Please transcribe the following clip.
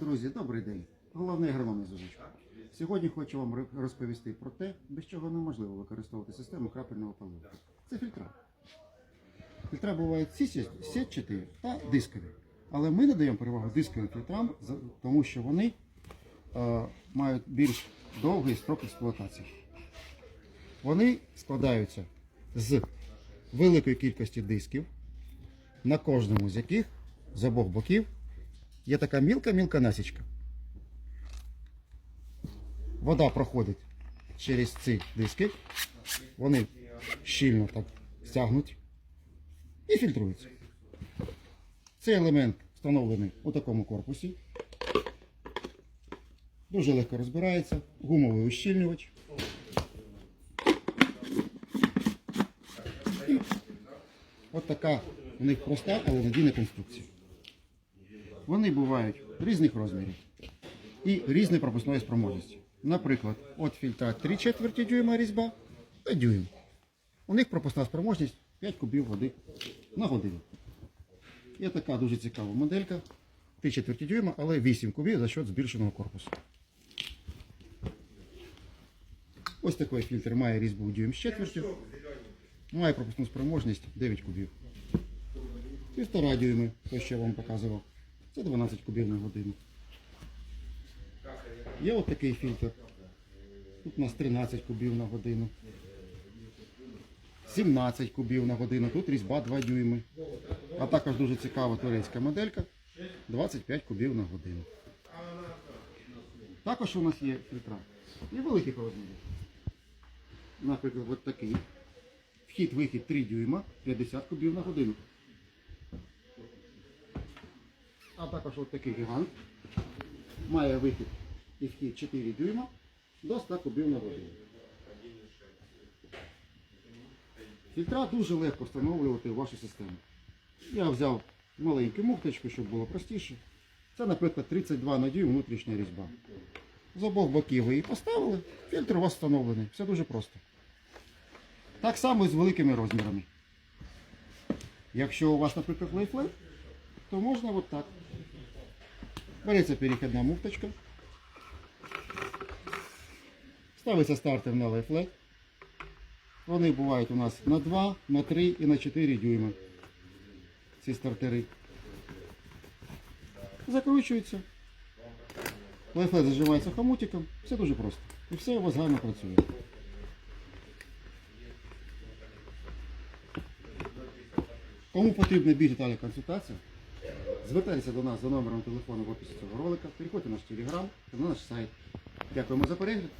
Друзі, добрий день. Головний агроном із Ужичка. Сьогодні хочу вам розповісти про те, без чого неможливо використовувати систему крапельного поливу. Це фільтра. Фільтра бувають сітчаті та дискові. Але ми надаємо перевагу дисковим фільтрам, тому що вони е, мають більш довгий строк експлуатації. Вони складаються з великої кількості дисків, на кожному з яких з обох боків є така мілка-мілка насічка. Вода проходить через ці диски, вони щільно так стягнуть і фільтруються. Цей елемент встановлений у такому корпусі. Дуже легко розбирається, гумовий ущільнювач. І от така у них проста, але надійна конструкція. Вони бувають різних розмірів і різної пропускної спроможності. Наприклад, от фільтра 3 четверті дюйма різьба та дюйм. У них пропускна спроможність 5 кубів води на годину. Є така дуже цікава моделька. 3 четверті дюйма, але 8 кубів за счет збільшеного корпусу. Ось такий фільтр має різьбу дюйм з четвертю. Має пропускну спроможність 9 кубів. Півтора дюйми, те, що я вам показував. Це 12 кубів на годину. Є от такий фільтр. Тут у нас 13 кубів на годину. 17 кубів на годину. Тут різьба 2 дюйми. А також дуже цікава турецька моделька. 25 кубів на годину. Також у нас є фільтра. І великих розмірів. Наприклад, от такий. Вхід-вихід 3 дюйма, 50 кубів на годину. А також от такий гігант. Має вихід і вхід 4 дюйма до 100 кубів на годину. Фільтра дуже легко встановлювати в вашу систему. Я взяв маленьку муфточку, щоб було простіше. Це, наприклад, 32 на дюйм внутрішня різьба. З обох боків ви її поставили, фільтр у вас встановлений. Все дуже просто. Так само і з великими розмірами. Якщо у вас, наприклад, лейфлет, то можна от так. Береться перехідна муфточка. Ставиться стартер на лайфлет. Вони бувають у нас на 2, на 3 і на 4 дюйми. Ці стартери. Закручується. Лайфлет заживається хомутиком. Все дуже просто. І все у вас гарно працює. Кому потрібна більш детальна консультація, звертайтеся до нас за номером телефону в описі цього ролика, переходьте на наш телеграм та на наш сайт. Дякуємо за перегляд.